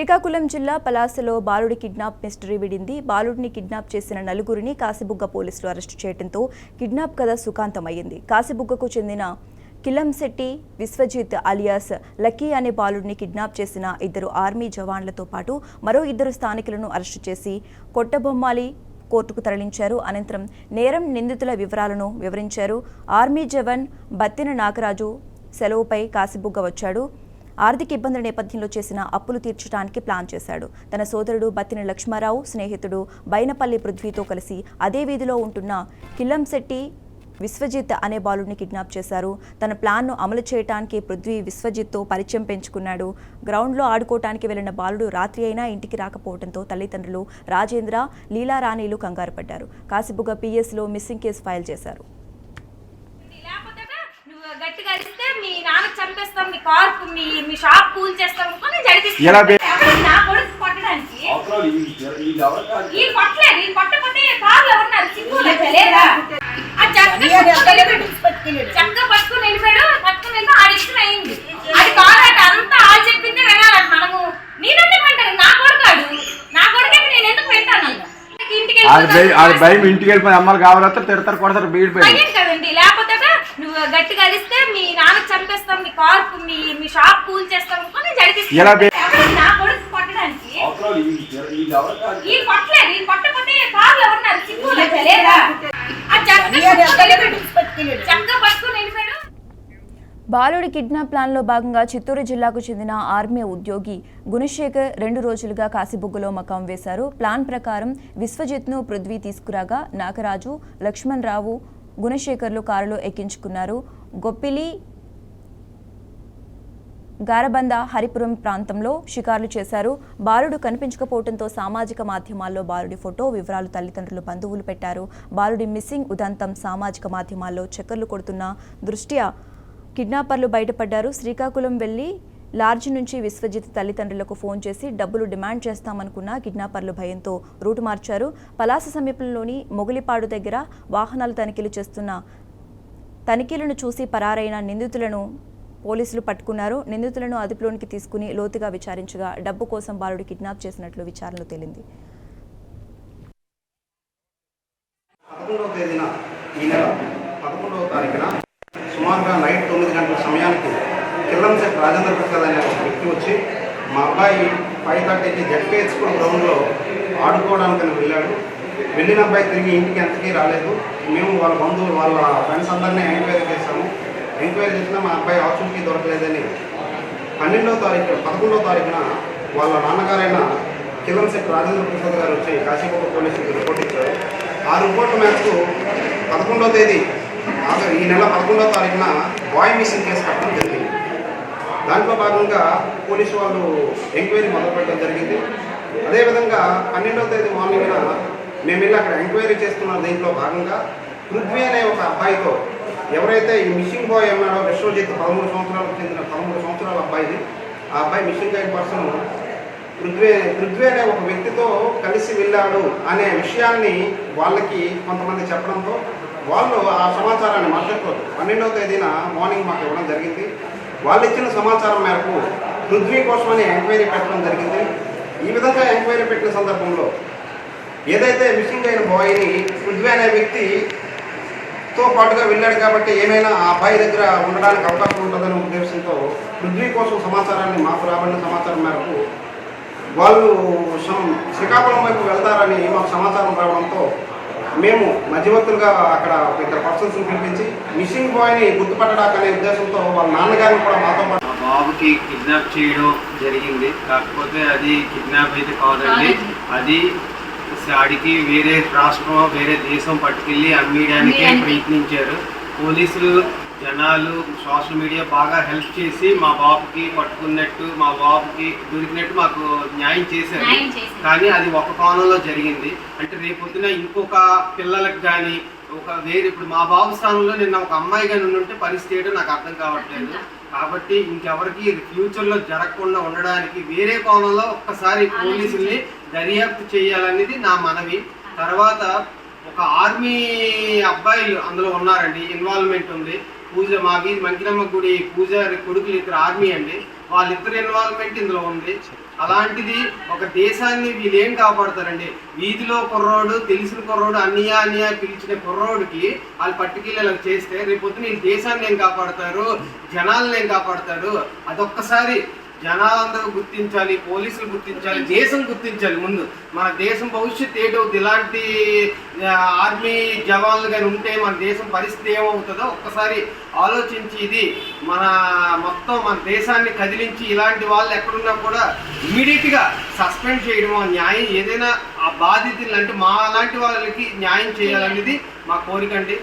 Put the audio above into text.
శ్రీకాకుళం జిల్లా పలాసలో బాలుడి kidnap mystery విడింది. బాలుడిని కిడ్నాప్ చేసిన నలుగురిని కాసిబుగ్గ పోలీసులు అరెస్టు చేయడంతో కిడ్నాప్ కథ సుఖాంతమయ్యింది. కాసిబుగ్గకు చెందిన కిలంశెట్టి విశ్వజిత్ అలియాస్ లక్కీ అనే బాలుడిని కిడ్నాప్ చేసిన ఇద్దరు ఆర్మీ జవాన్లతో పాటు మరో ఇద్దరు స్థానికులను అరెస్టు చేసి కొట్టబొమ్మాలి కోర్టుకు తరలించారు. అనంతరం నేరం నిందితుల వివరాలను వివరించారు. ఆర్మీ జవాన్ బత్తిన నాగరాజు సెలవుపై కాసిబుగ్గ వచ్చాడు. ఆర్థిక ఇబ్బందుల నేపథ్యంలో చేసిన అప్పులు తీర్చడానికి ప్లాన్ చేశాడు. తన సోదరుడు బత్తిన లక్ష్మారావు స్నేహితుడు బైనపల్లి పృథ్వీతో కలిసి అదే వీధిలో ఉంటున్న కిల్లంశెట్టి విశ్వజిత్ అనే బాలుడిని కిడ్నాప్ చేశారు. తన ప్లాన్ను అమలు చేయడానికి పృథ్వీ విశ్వజిత్తో పరిచయం పెంచుకున్నాడు. గ్రౌండ్లో ఆడుకోవటానికి వెళ్ళిన బాలుడు రాత్రి అయినా ఇంటికి రాకపోవడంతో తల్లిదండ్రులు రాజేంద్ర లీలారాణిలు కంగారు పడ్డారు. కాసిబుగ్గ పిఎస్లో మిస్సింగ్ కేసు ఫైల్ చేశారు. గట్టిగా మీ నాన్న చంపేస్తాం మీ కార్ మీ మీ షాప్ కూల్ చేస్తాం అనుకో నేను జరిపిస్తాను. ఎలా బే- ఎవరు నా కొడుకు కొట్టడానికి ఈ కొట్టలేదు ఈ కొట్టకపోతే కార్లో ఉన్నారు సిగ్గు లేదా లేదా? ఆ చక్క పట్టుకొని వెళ్ళిపోయాడు. చక్క పట్టుకుని వెళ్ళిపోయాడు పట్టుకుని వెళ్ళి ఆడి ఇష్టం అయింది. అది అంతా ఆడు చెప్పిందే వినాలట మనము. నేనెందుకు వింటాను నా కొడుకాడు నా కొడుకైతే నేను ఎందుకు ఇంటికి భయం ఇంటికి వెళ్ళిపోయి అమ్మలు కావాలంటే తిడతారు కొడతారు బీడి గట్టిగా అరిస్తే మీ నాన్న చంపేస్తాం మీ కార్ మీ మీ షాప్ కూల్ చేస్తాం అనుకో నేను జరిపిస్తాను. ఎలా బే- ఎవరు నా కొడుకు కొట్టడానికి అవసరం ఈ ఈ ఎవరు కాదు. ఈ కొట్టలేదు ఈ కొట్టకపోతే కార్లో ఉన్నారు సిగ్గు లేదా లేదా ఆ చక్క పట్టుకుని వెళ్ళిపోయాడు. చక్క పట్టుకుని వెళ్ళిపోయాడు బాలుడి కిడ్నాప్ ప్లాన్లో భాగంగా చిత్తూరు జిల్లాకు చెందిన ఆర్మీ ఉద్యోగి గుణశేఖర్ రెండు రోజులుగా కాసిబుగ్గలో మకాం వేశారు ప్లాన్ ప్రకారం విశ్వజిత్ను పృథ్వీ తీసుకురాగా నాగరాజు లక్ష్మణ్ రావు గుణశేఖర్లు కారులో ఎక్కించుకున్నారు. గొప్పిలి గారబంద హరిపురం ప్రాంతంలో షికార్లు చేశారు. బాలుడు కనిపించకపోవడంతో సామాజిక మాధ్యమాల్లో బాలుడి ఫోటో వివరాలు తల్లిదండ్రులు బంధువులు పెట్టారు. బాలుడి మిస్సింగ్ ఉదంతం సామాజిక మాధ్యమాల్లో చక్కర్లు కొడుతున్న దృష్ట్యా కిడ్నాపర్లు బయటపడ్డారు. శ్రీకాకుళం వెళ్ళి లార్జ్ నుంచి విశ్వజిత్ తల్లిదండ్రులకు ఫోన్ చేసి డబ్బులు డిమాండ్ చేస్తామనుకున్న కిడ్నాపర్లు భయంతో రూటు మార్చారు. పలాస సమీపంలోని మొగిలిపాడు దగ్గర వాహనాలు తనిఖీలు చేస్తున్న తనిఖీలను చూసి పరారైన నిందితులను పోలీసులు పట్టుకున్నారు. నిందితులను అదుపులోనికి తీసుకుని లోతుగా విచారించగా డబ్బు కోసం బాలుడు కిడ్నాప్ చేసినట్లు విచారణలో తేలింది. పదకొండవ తేదీన ఈ నెల పదకొండవ తారీఖున సుమారుగా నైట్ తొమ్మిది గంటల సమయానికి రాజేంద్ర ప్రసాద్ అనే ఒక వ్యక్తి వచ్చి మా అబ్బాయి ఫైవ్ థర్టీకి జడ్పీహెచ్ స్కూల్ గ్రౌండ్లో ఆడుకోవడానికి వెళ్ళాడు. వెళ్ళిన అబ్బాయి తిరిగి ఇంటికి ఎంతకీ రాలేదు. మేము వాళ్ళ బంధువులు వాళ్ళ ఫ్రెండ్స్ అందరినీ ఎంక్వైరీ చేశాము. ఎంక్వైరీ చేసినా మా అబ్బాయి ఆచూకీ దొరకలేదని పన్నెండవ తారీఖు పదకొండవ తారీఖున వాళ్ళ నాన్నగారైన కిలంశెట్టి రాజేంద్ర ప్రసాద్ గారు వచ్చి కాశీపూర్ పోలీసులకు రిపోర్ట్ ఇచ్చారు. ఆ రిపోర్ట్ మేరకు పదకొండవ తేదీ ఈ నెల పదకొండవ తారీఖున బాయ్ మిషన్ కేసు కట్టడం జరిగింది. దాంట్లో భాగంగా పోలీసు వాళ్ళు ఎంక్వైరీ మొదలుపెట్టడం జరిగింది. అదేవిధంగా పన్నెండవ తేదీ మార్నింగ్న మేము వెళ్ళి అక్కడ ఎంక్వైరీ చేస్తున్న దీంట్లో భాగంగా పృథ్వీ అనే ఒక అబ్బాయితో ఎవరైతే ఈ మిస్సింగ్ బాయ్ అన్నాడో విశ్వజిత్ పదమూడు సంవత్సరాలకు చెందిన పదమూడు సంవత్సరాల అబ్బాయిది ఆ అబ్బాయి మిస్సింగ్ అయిన పర్సన్ పృథ్వీ పృథ్వీ అనే ఒక వ్యక్తితో కలిసి వెళ్ళాడు అనే విషయాన్ని వాళ్ళకి కొంతమంది చెప్పడంతో వాళ్ళు ఆ సమాచారాన్ని మరుసటి పన్నెండవ తేదీన మార్నింగ్ మాకు ఇవ్వడం జరిగింది. వాళ్ళు ఇచ్చిన సమాచారం మేరకు పృథ్వీ కోసమని ఎంక్వైరీ పెట్టడం జరిగింది. ఈ విధంగా ఎంక్వైరీ పెట్టిన సందర్భంలో ఏదైతే మిస్సింగ్ అయిన బాయ్ని పృథ్వీ అనే వ్యక్తితో పాటుగా వెళ్ళాడు కాబట్టి ఏమైనా ఆ అబ్బాయి దగ్గర ఉండడానికి అవకాశం ఉంటుందనే ఉద్దేశంతో పృథ్వీ కోసం సమాచారాన్ని మాకు రాబడిన సమాచారం మేరకు వాళ్ళు శ్రీకాకుళం వైపు వెళ్తారని మాకు సమాచారం రావడంతో మేము మధ్యవర్తులుగా అక్కడ ఒక ఇద్దరు పర్సన్స్ని పిలిపించి మిస్సింగ్ బాయ్ని గుర్తుపట్టడానికి అనే ఉద్దేశంతో వాళ్ళ నాన్నగారిని కూడా మాతో పాటు మా బాబుకి కిడ్నాప్ చేయడం జరిగింది. కాకపోతే అది కిడ్నాప్ అయితే కాదండి. అది ఆడికి వేరే రాష్ట్రం వేరే దేశం పట్టుకెళ్ళి అమ్మేయడానికి. ప్రయత్నించారు. పోలీసులు జనాలు సోషల్ మీడియా బాగా హెల్ప్ చేసి మా బాబుకి పట్టుకున్నట్టు మా బాబుకి దొరికినట్టు మాకు న్యాయం చేశారు. కానీ అది ఒక కోణంలో జరిగింది. అంటే రేపొద్దున ఇంకొక పిల్లలకు కానీ ఒక వేరే ఇప్పుడు మా బాబు స్థానంలో నిన్న ఒక అమ్మాయి కానీ ఉంటే పరిస్థితి ఏంటో నాకు అర్థం కావట్లేదు. కాబట్టి ఇంకెవరికి ఫ్యూచర్లో జరగకుండా ఉండడానికి వేరే కోణంలో ఒక్కసారి పోలీసుల్ని దర్యాప్తు చేయాలనేది నా మనవి. తర్వాత ఒక ఆర్మీ అబ్బాయిలు అందులో ఉన్నారండి ఇన్వాల్వ్మెంట్ ఉంది. పూజ మా వీధి మంకిరమ్మ గుడి పూజారి కొడుకులు ఇద్దరు ఆర్మీ అండి. వాళ్ళిద్దరు ఇన్వాల్వ్మెంట్ ఇందులో ఉంది. అలాంటిది ఒక దేశాన్ని వీళ్ళు ఏం కాపాడతారండి? వీధిలో కుర్రోడు తెలిసిన కుర్రోడు అన్నయ్య అన్నయ్య పిలిచిన కుర్రోడికి వాళ్ళు పట్టుకెళ్ళి చేస్తే రేపొద్దున ఈ దేశాన్ని ఏం కాపాడతారు? జనాలను ఏం కాపాడతారు? అదొక్కసారి జనాలందరూ గుర్తించాలి పోలీసులు గుర్తించాలి దేశం గుర్తించాలి. ముందు మన దేశం భవిష్యత్తు ఏటవుతుంది ఇలాంటి ఆర్మీ జవాన్లు కానీ ఉంటే మన దేశం పరిస్థితి ఏమవుతుందో ఒక్కసారి ఆలోచించి ఇది మన మొత్తం మన దేశాన్ని కదిలించి ఇలాంటి వాళ్ళు ఎక్కడున్నా కూడా ఇమీడియట్గా సస్పెండ్ చేయడం న్యాయం ఏదైనా ఆ బాధితులు అంటే మా లాంటి వాళ్ళకి న్యాయం చేయాలనేది మా కోరిక అండి.